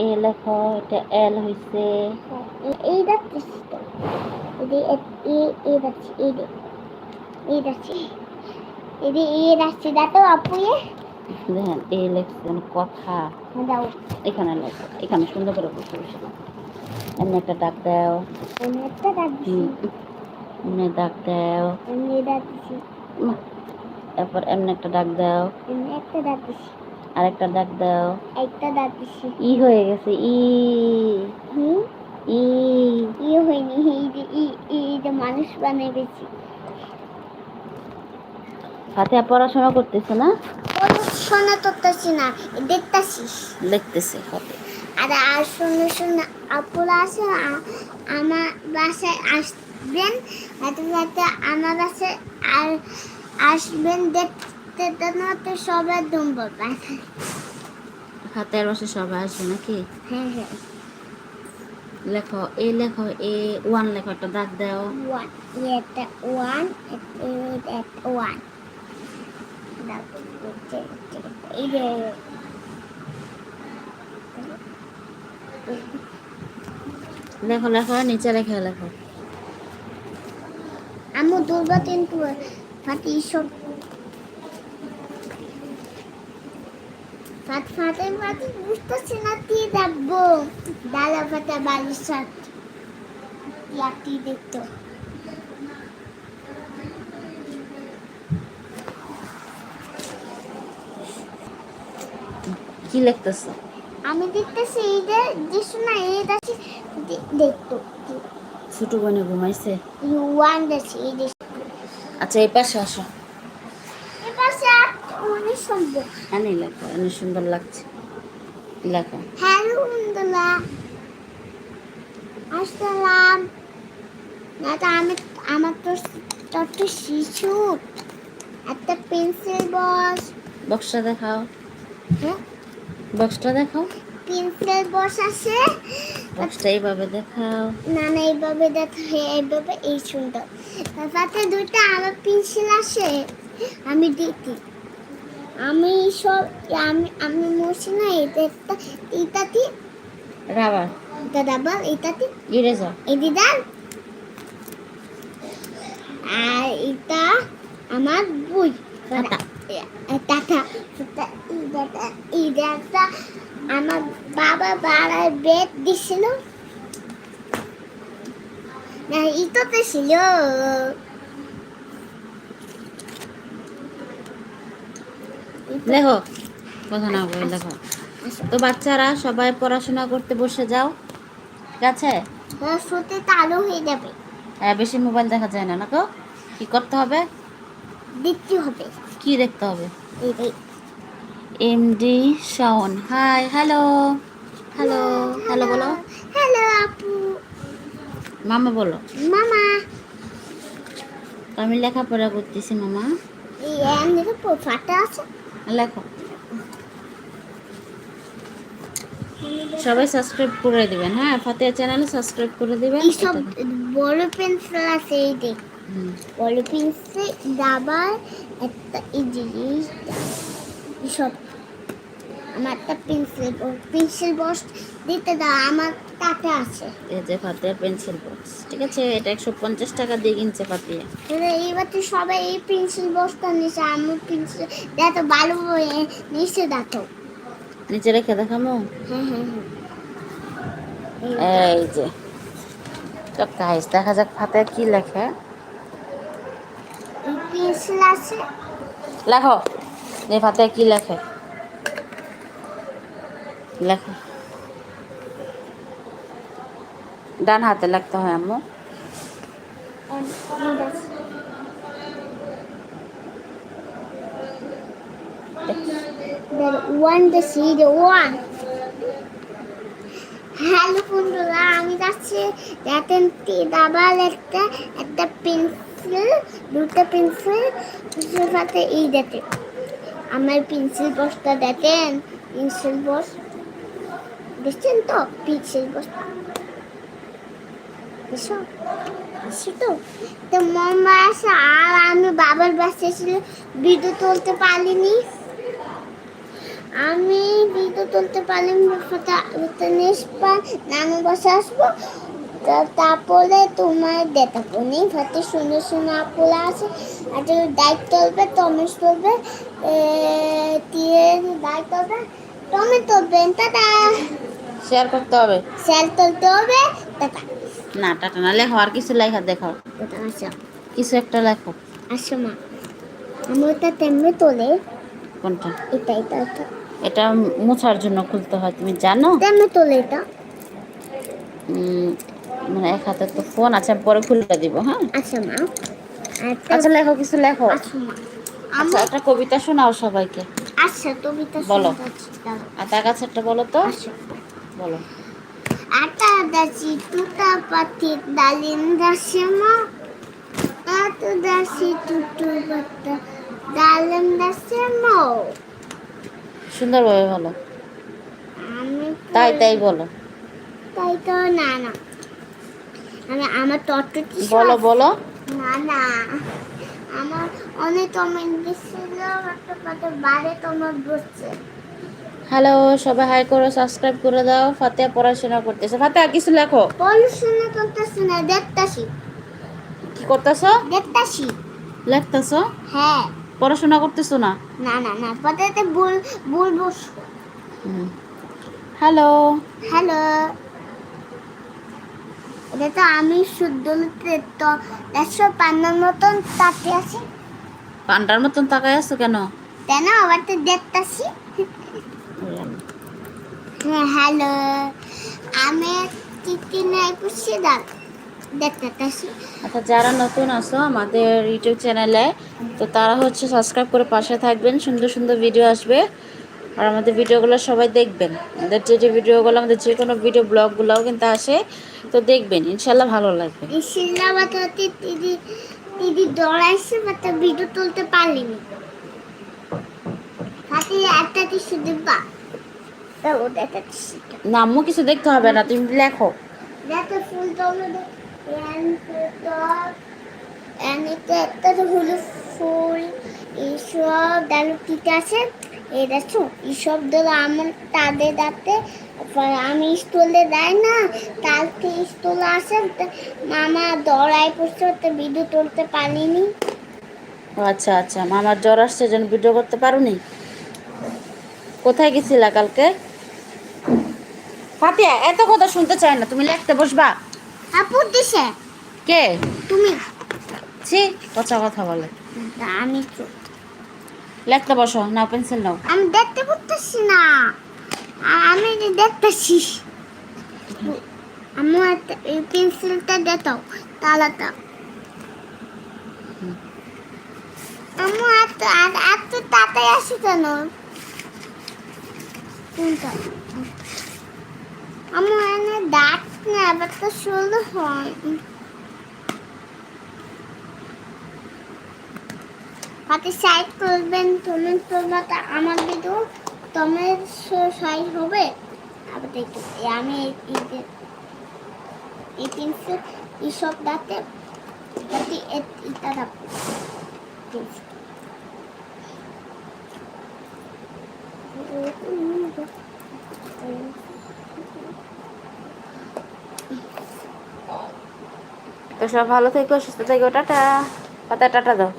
এ লেখো এটা এল হইছে। এই যাচ্ছিস তো এদি এই যাচ্ছি এই দে। এই যাচ্ছি এদি এই যাচ্ছি দেখো আপু এ দেখেন এ লেখছেন কথা। দাও। এখানে লেখো এখানে সুন্দর করে বসে বসে এমনি একটা ডাক দাও। আমি একটা যাচ্ছি হুম, এমনি ডাক দাও। আমি যাচ্ছি উম, তারপর এমনি একটা ডাক দাও। আমি একটা যাচ্ছি আর একটা ডাক দাও। একটা যাচ্ছি ই হয়ে গেছে ই। হুম ই। ই হয়নি এই যে ই এই যে মানুষ বানিয়ে গেছি হাতে পড়াশোনা করতেছে না? শোনা করতেছি না দেখতেছিস লিখতেছে হাতে আর আর শুনে শুনে আপুরা আছে আমার বাসায় আসবেন সাথে সাথে আমার বাসায় আর আসবেন দেখতে তো সবার দম বলবে হাতের বসে সবাই আসবে নাকি? হ্যাঁ হ্যাঁ। লেখো এ লেখো এ ওয়ান লেখো একটা দাগ দাও। ওয়ান এটা ওয়ান এটা ওয়ান। লেখো লেখো নিচে রেখে লেখো। আমি দুর্গা কিন্তু ফাটি সব ফাটে ফাটে বুঝতেছি না কি দেখব। ডালা ফাটা বালির সাথে লাঠি দেখতো। কি লিখতেছো? আমি দেখতেছি এই যে যে শোনা এই দেখছি দেখতো। ছোট বোনে ঘুমাইছে? ওয়ান দেখছি এই আচ্ছা এই পাশে আসো। অনেক সুন্দর। এনে লেখো এনে সুন্দর লাগছে। লেখো। হ্যালো বন্ধুরা। আসসালাম। না তো আমি আমার তো ছোট্ট শিশু। একটা পেন্সিল বক্স বক্সটা দেখাও। হ্যাঁ? বক্সটা দেখাও। পেন্সিল বক্স আছে। বক্সটা এইভাবে দেখাও। না না এইভাবে দেখা হয় এইভাবে এই সুন্দর। তার সাথে দুইটা আরও পেন্সিল আছে। আমি দেখি আমি সব আমি আমি মরছি না এটা একটা এটাতে রাবার। এটা ডাবল এটাতে ইরেজার। এই দিদার আর এটা আমার বই। টাটা। এটা আমার বাবা বাড়ার বেড দিছিল। না ইতোতে ছিল। লেখো। কথা না বলে লেখো। তো বাচ্চারা সবাই পড়াশোনা করতে বসে যাও। ঠিক আছে? শুতে তালু হয়ে যাবে। হ্যাঁ বেশি মোবাইল দেখা যায় না না তো? কি করতে হবে? দেখতে হবে। কি দেখতে হবে? MD Shawon hi hello hello hello বলো। হ্যালো আপু। মামা বলো। মামা। আমি লেখাপড়া করতেছি মামা। এই এমনি ফাটা আছে। লেখো। সবাই সাবস্ক্রাইব করে দিবেন হ্যাঁ? ফাতিয়া চ্যানেলে সাবস্ক্রাইব করে দিবেন। সব বড় পেন্সিল আছে এই দেখ। বড় পেন্সিল দাবার একটা এই জিনিস সব। আমার একটা পেন্সিল পেন্সিল বক্স দিতে দাও আমার তাতে আছে। এই যে ফাতেহার পেন্সিল বক্স ঠিক আছে? এটা একশো পঞ্চাশ টাকা দিয়ে কিনছে ফাতিয়া এইবার তো সবাই এই পেন্সিল বক্সটা নিচ্ছে আমার পেন্সিল দেখো ভালো নিচে দেখো নিচে রেখে দেখামো হ্যাঁ হ্যাঁ হ্যাঁ। এই যে তো গাইস দেখা যাক ফাতেহা কি লেখে। পেন্সিল আছে। লেখো যে ফাতেহা কি লেখে। লেখো। ডান হাতে লিখতে হয় আম্মু। One the C the one hello বন্ধুরা, আমি যাচ্ছি। দেখেন দাবার একটা একটা পেন্সিল দুটো পেন্সিল সাথে এই দেখেন। আমার পেন্সিল বক্সটা দেখেন পেন্সিল বক্স দেখছেন তো পেন্সিল বক্সটা দেখছ দেখছ তো তো মামা আসে আর আমি বাবার বাসায় ছিল ভিডিও তুলতে পারিনি আমি ভিডিও তুলতে পারলাম নেসপা নানু বসে আসব তারপরে তোমার দেখাবো নেই ভাতে সুন্দর সুন্দর আপুলা আছে আর যদি দায়িত্ব তুলবে টমেস তুলবে দিয়ে দায়িত্ব তুলবে টমে তুলবেন টাটা শেয়ার করতে হবে। শেয়ার তুলতে হবে টাটা। না টাটা না লেখো আর কিছু লেখা দেখাও। কিছু একটা লেখো। আসো মা। আমি ওটা তেমনি তোলে কোনটা? এটা এটা এটা। এটা মোছার জন্য খুলতে হয় তুমি জানো? তেমনি তোলে এটা। মানে এক হাতে তো ফোন আছে পরে খুলে দিব হ্যাঁ? আসো মা। আচ্ছা লেখো কিছু লেখো। আচ্ছা একটা কবিতা শোনাও সবাইকে। আচ্ছা তুমি তো বলো। আর তার কাছে একটা বলো তো। আসো। বলো। আটা দাসি টুটা পাতি ডালিম দাসে মা। এত দাসি টুটু পাতা ডালিম দাসে মা। সুন্দরভাবে বলো। আমি তাই তাই বলো। তাই তো না না। আমি আমার টটটি বলো বলো। না না। আমার অনেক কমেন্ট দিচ্ছিল একটা কত বারে তোমার বসছে হ্যালো সবাই হাই করো সাবস্ক্রাইব করে দাও। ফাতে পড়াশোনা করতেছে। ফাতেহা কিছু লেখো। পড়াশোনা করতেছি না দেখতাছি। কি করতেছো? দেখতাছি। লেখতেছো? হ্যাঁ। পড়াশোনা করতেছো না? না না না পতাতে বল বলব হ্যালো হ্যালো এটা তো আমি শুদ্ধ তো একশো পান্নার মতন তাতে আছি। পান্ডার মতন তাকায় আছো কেন? তাই না? আবার তো দেখতাছি। হ্যালো। আমি আচ্ছা যারা নতুন আছো আমাদের ইউটিউব চ্যানেলে তো তারা হচ্ছে সাবস্ক্রাইব করে পাশে থাকবেন সুন্দর সুন্দর ভিডিও আসবে। আর আমাদের ভিডিওগুলো সবাই দেখবেন। আমাদের যে যে ভিডিওগুলো আমাদের যে কোনো ভিডিও ব্লগগুলোও কিন্তু আসে তো দেখবেন ইনশাল্লাহ ভালো লাগবে। দিদি দিদি দৌড়াইছে বাট ভিডিও তুলতে পারলিনি হাতে একটা কিছু দিবা। তা ও দেখাচ্ছি। না আম্মু কিছু দেখতে হবে না তুমি লেখো। দেখো ফুল একটা হলো ফুল। এইসব আছে? এই দেখো এইসব ধরো আমার তাদের দাঁতে। আমি স্টোলে দেয় না কালকে স্টোল আসে মামা দৌড়ায় পড়ছে তো ভিডিও তুলতে পারিনি। আচ্ছা আচ্ছা মামার জ্বর আসছে যেন ভিডিও করতে পারোনি? কোথায় গেছিলা কালকে? ফাতিয়া এত কথা শুনতে চায় না তুমি লিখতে বসবা। আপু দিছে। কে? তুমি। ছি পচা কথা বলে। আমি। লিখতে বসো নাও পেন্সিল নাও। আমি দেখতে পারতেছি না। আমি দেখতেছি। আমি একটা- এই পেন্সিলটা দেখাও তালাটা। আমি এত এত- এত তাড়াতাড়ি আসি কেন? কোনটা? আমার এনে দাঁত না তো শুরু হয় হাতে সাইড করবেন তুমি তোমার আমার ভিডিও তোমার সাইজ হবে আবার দেখতে আমি এই- তিনশো এইসব দাঁতে দাঁতে এটা রাখব তিনশো। তো সব ভালো থেকো সুস্থ থেকো টাটা। পাতা টাটা দাও।